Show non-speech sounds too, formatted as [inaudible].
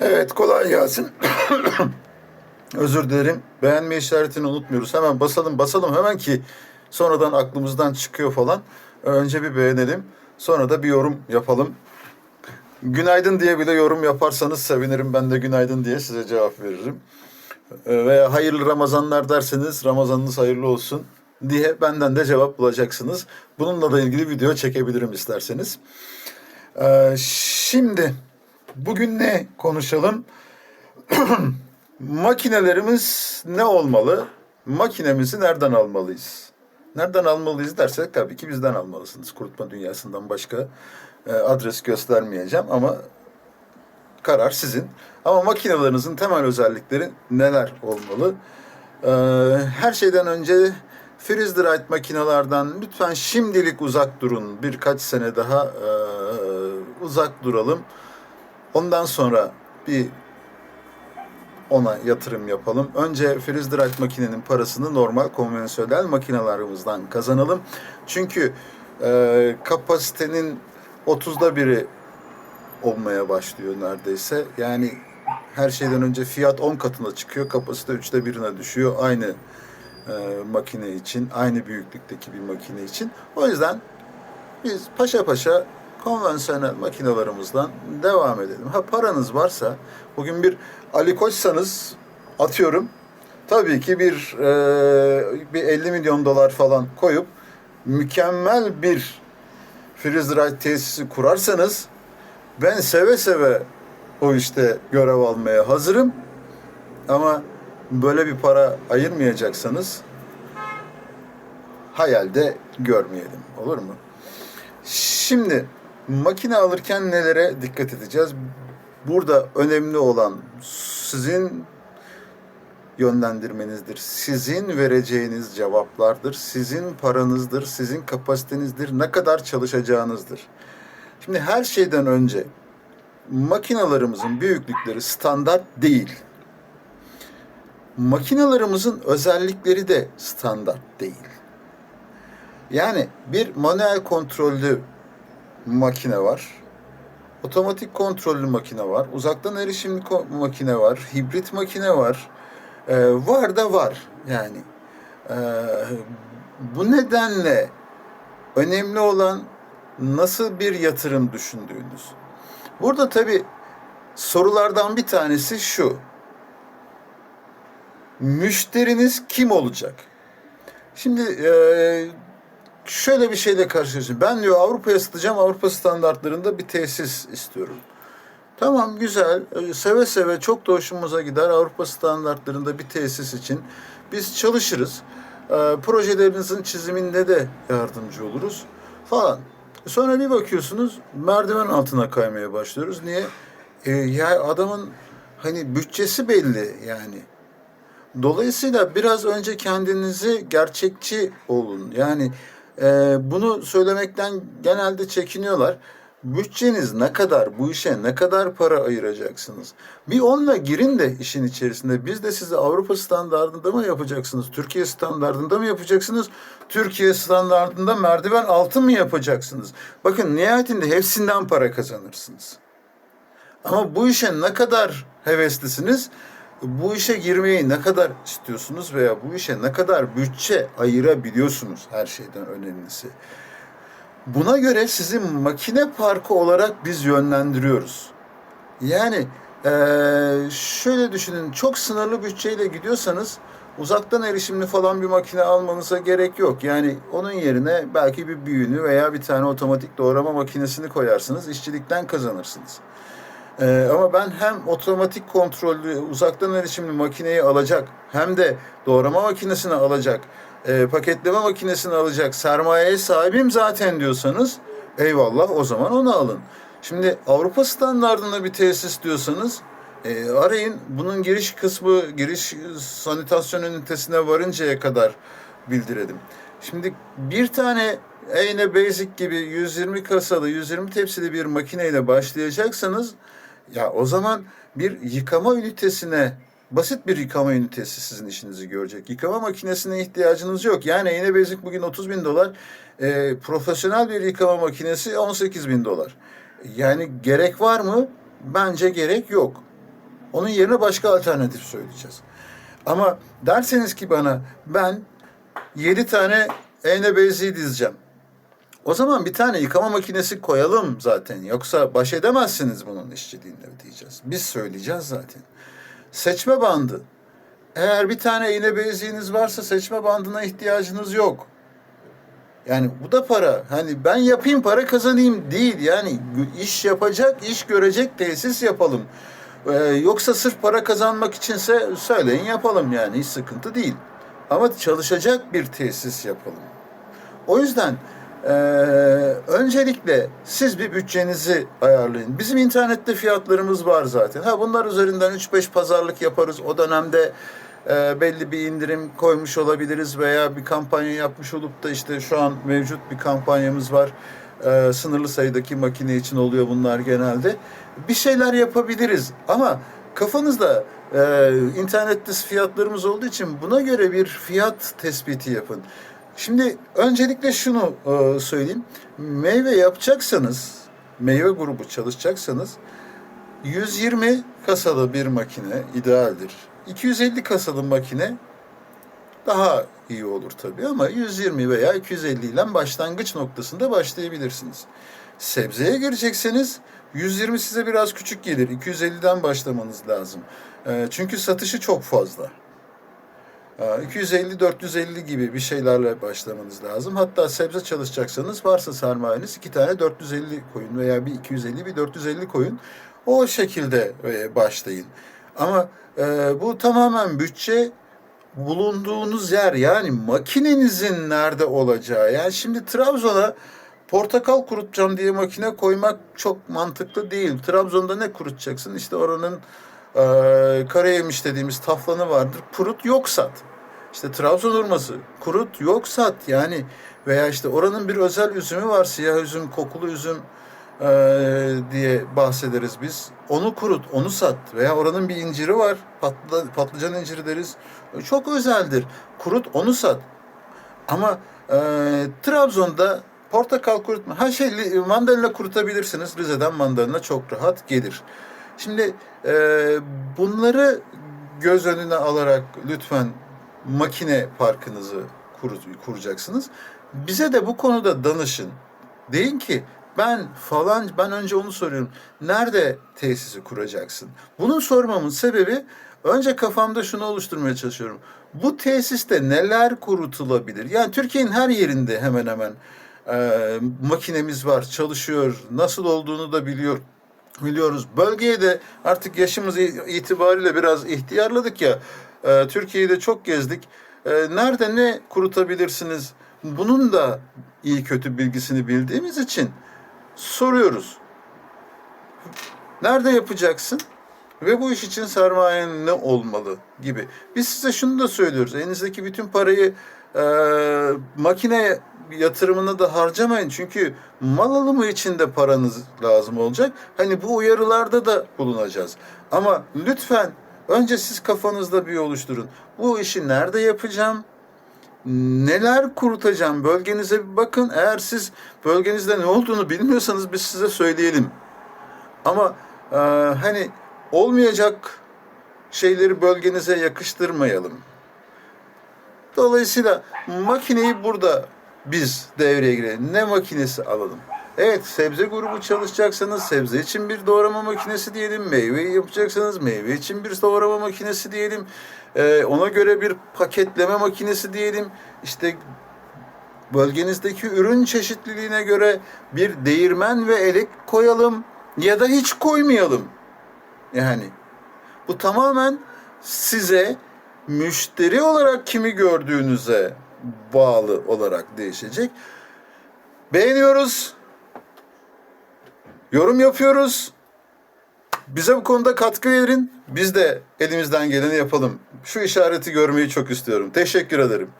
Evet kolay gelsin. [coughs] Özür dilerim. Beğenme işaretini unutmuyoruz. Hemen basalım basalım hemen ki sonradan aklımızdan çıkıyor falan. Önce bir beğenelim. Sonra da bir yorum yapalım. Günaydın diye bile yorum yaparsanız sevinirim. Ben de günaydın diye size cevap veririm. Ee, Veya hayırlı Ramazanlar derseniz Ramazanınız hayırlı olsun diye benden de cevap bulacaksınız. Bununla da ilgili video çekebilirim isterseniz. Ee, Şimdi bugün ne konuşalım? [clears throat] Makinelerimiz ne olmalı? Makinemizi nereden almalıyız? Nereden almalıyız dersek tabii ki bizden almalısınız. Kurutma dünyasından başka e, adres göstermeyeceğim ama karar sizin. Ama makinelerinizin temel özellikleri neler olmalı? Ee, her şeyden önce freeze dried makinelerden lütfen şimdilik uzak durun. Birkaç sene daha e, uzak duralım. Ondan sonra bir ona yatırım yapalım. Önce freeze dried makinenin parasını normal konvansiyonel makinelerimizden kazanalım. Çünkü e, kapasitenin 30'da biri olmaya başlıyor neredeyse. Yani her şeyden önce fiyat 10 katına çıkıyor, kapasite 3'te birine düşüyor aynı e, makine için, aynı büyüklükteki bir makine için. O yüzden biz paşa paşa konvansiyonel makinalarımızdan devam edelim. Ha paranız varsa, bugün bir Ali Koçsanız atıyorum, tabii ki bir, e, bir 50 milyon dolar falan koyup mükemmel bir freeze dried tesisi kurarsanız ben seve seve o işte görev almaya hazırım. Ama böyle bir para ayırmayacaksanız hayalde görmeyelim. Olur mu? Şimdi makine alırken nelere dikkat edeceğiz? Burada önemli olan sizin yönlendirmenizdir. Sizin vereceğiniz cevaplardır. Sizin paranızdır, sizin kapasitenizdir, ne kadar çalışacağınızdır. Şimdi her şeyden önce makinalarımızın büyüklükleri standart değil. Makinalarımızın özellikleri de standart değil. Yani bir manuel kontrollü makine var. Otomatik kontrollü makine var. Uzaktan erişimli makine var. Hibrit makine var. Ee, var da var yani. Ee, bu nedenle önemli olan nasıl bir yatırım düşündüğünüz. Burada tabii sorulardan bir tanesi şu. Müşteriniz kim olacak? Şimdi eee, şöyle bir şeyle karşılaşıyorum. Ben diyor Avrupa'ya satacağım, Avrupa standartlarında bir tesis istiyorum. Tamam güzel, Ee, seve seve çok da hoşumuza gider Avrupa standartlarında bir tesis için. Biz çalışırız. Ee, projelerinizin çiziminde de yardımcı oluruz falan. Sonra bir bakıyorsunuz merdiven altına kaymaya başlıyoruz. Niye? Ee, ya adamın hani bütçesi belli yani. Dolayısıyla biraz önce kendinizi gerçekçi olun. Yani e, bunu söylemekten genelde çekiniyorlar. Bütçeniz ne kadar, bu işe ne kadar para ayıracaksınız? Bir onunla girin de işin içerisinde. Biz de size Avrupa standartında mı yapacaksınız? Türkiye standartında mı yapacaksınız? Türkiye standartında merdiven altı mı yapacaksınız? Bakın nihayetinde hepsinden para kazanırsınız. Ama bu işe ne kadar heveslisiniz? Bu işe girmeyi ne kadar istiyorsunuz veya bu işe ne kadar bütçe ayırabiliyorsunuz her şeyden önemlisi. Buna göre sizi makine parkı olarak biz yönlendiriyoruz. Yani şöyle düşünün çok sınırlı bütçeyle gidiyorsanız uzaktan erişimli falan bir makine almanıza gerek yok. Yani onun yerine belki bir büyüğünü veya bir tane otomatik doğrama makinesini koyarsınız, işçilikten kazanırsınız. Ee, ama ben hem otomatik kontrollü uzaktan erişimli makineyi alacak hem de doğrama makinesini alacak, e, paketleme makinesini alacak sermayeye sahibim zaten diyorsanız eyvallah o zaman onu alın. Şimdi Avrupa standartında bir tesis diyorsanız e, arayın bunun giriş kısmı giriş sanitasyon ünitesine varıncaya kadar bildirelim. Şimdi bir tane Eyne Basic gibi 120 kasalı, 120 tepsili bir makineyle başlayacaksanız ya o zaman bir yıkama ünitesine basit bir yıkama ünitesi sizin işinizi görecek. Yıkama makinesine ihtiyacınız yok. Yani Eyne Basic bugün 30 bin dolar, e, profesyonel bir yıkama makinesi 18 bin dolar. Yani gerek var mı? Bence gerek yok. Onun yerine başka alternatif söyleyeceğiz. Ama derseniz ki bana ben 7 tane eğne bezi dizeceğim. O zaman bir tane yıkama makinesi koyalım zaten. Yoksa baş edemezsiniz bunun işçiliğinde diyeceğiz. Biz söyleyeceğiz zaten. Seçme bandı. Eğer bir tane iğne beziğiniz varsa seçme bandına ihtiyacınız yok. Yani bu da para. Hani ben yapayım para kazanayım değil. Yani iş yapacak, iş görecek tesis yapalım. Ee, yoksa sırf para kazanmak içinse söyleyin yapalım yani hiç sıkıntı değil. Ama çalışacak bir tesis yapalım. O yüzden eee, öncelikle siz bir bütçenizi ayarlayın. Bizim internette fiyatlarımız var zaten. Ha bunlar üzerinden 3-5 pazarlık yaparız. O dönemde eee, belli bir indirim koymuş olabiliriz veya bir kampanya yapmış olup da işte şu an mevcut bir kampanyamız var. Eee, sınırlı sayıdaki makine için oluyor bunlar genelde. Bir şeyler yapabiliriz ama kafanızda eee internette fiyatlarımız olduğu için buna göre bir fiyat tespiti yapın. Şimdi öncelikle şunu e, söyleyeyim. Meyve yapacaksanız, meyve grubu çalışacaksanız 120 kasalı bir makine idealdir. 250 kasalı makine daha iyi olur tabii ama 120 veya 250 ile başlangıç noktasında başlayabilirsiniz. Sebzeye girecekseniz 120 size biraz küçük gelir. 250'den başlamanız lazım. E, çünkü satışı çok fazla. 250-450 gibi bir şeylerle başlamanız lazım. Hatta sebze çalışacaksanız varsa sermayeniz iki tane 450 koyun veya bir 250 bir 450 koyun. O şekilde e, başlayın. Ama e, bu tamamen bütçe bulunduğunuz yer yani makinenizin nerede olacağı. Yani şimdi Trabzon'a portakal kurutacağım diye makine koymak çok mantıklı değil. Trabzon'da ne kurutacaksın? İşte oranın e, karayemiş dediğimiz taflanı vardır. Kurut yok sat. İşte Trabzon hurması kurut yok sat yani veya işte oranın bir özel üzümü var siyah üzüm kokulu üzüm e, diye bahsederiz biz. Onu kurut onu sat veya oranın bir inciri var patlı, patlıcan inciri deriz. Çok özeldir. Kurut onu sat. Ama e, Trabzon'da portakal kurutma. Ha şey li- mandalina kurutabilirsiniz. Rize'den mandalina çok rahat gelir. Şimdi e, bunları göz önüne alarak lütfen makine parkınızı kur, kuracaksınız. Bize de bu konuda danışın. Deyin ki ben falan ben önce onu soruyorum. Nerede tesisi kuracaksın? Bunun sormamın sebebi önce kafamda şunu oluşturmaya çalışıyorum. Bu tesiste neler kurutulabilir? Yani Türkiye'nin her yerinde hemen hemen e, makinemiz var, çalışıyor. Nasıl olduğunu da biliyor biliyoruz. Bölgeye de artık yaşımız itibariyle biraz ihtiyarladık ya. E, Türkiye'yi de çok gezdik. E, nerede ne kurutabilirsiniz? Bunun da iyi kötü bilgisini bildiğimiz için soruyoruz. Nerede yapacaksın? Ve bu iş için sermayen ne olmalı gibi. Biz size şunu da söylüyoruz. Elinizdeki bütün parayı e, makine yatırımına da harcamayın. Çünkü mal alımı için de paranız lazım olacak. Hani bu uyarılarda da bulunacağız. Ama lütfen önce siz kafanızda bir oluşturun. Bu işi nerede yapacağım? Neler kurutacağım? Bölgenize bir bakın. Eğer siz bölgenizde ne olduğunu bilmiyorsanız biz size söyleyelim. Ama e, hani olmayacak şeyleri bölgenize yakıştırmayalım. Dolayısıyla makineyi burada biz devreye girelim. Ne makinesi alalım? Evet sebze grubu çalışacaksanız sebze için bir doğrama makinesi diyelim. Meyve yapacaksanız meyve için bir doğrama makinesi diyelim. Ee, ona göre bir paketleme makinesi diyelim. İşte bölgenizdeki ürün çeşitliliğine göre bir değirmen ve elek koyalım ya da hiç koymayalım. Yani bu tamamen size müşteri olarak kimi gördüğünüze bağlı olarak değişecek. Beğeniyoruz. Yorum yapıyoruz. Bize bu konuda katkı verin. Biz de elimizden geleni yapalım. Şu işareti görmeyi çok istiyorum. Teşekkür ederim.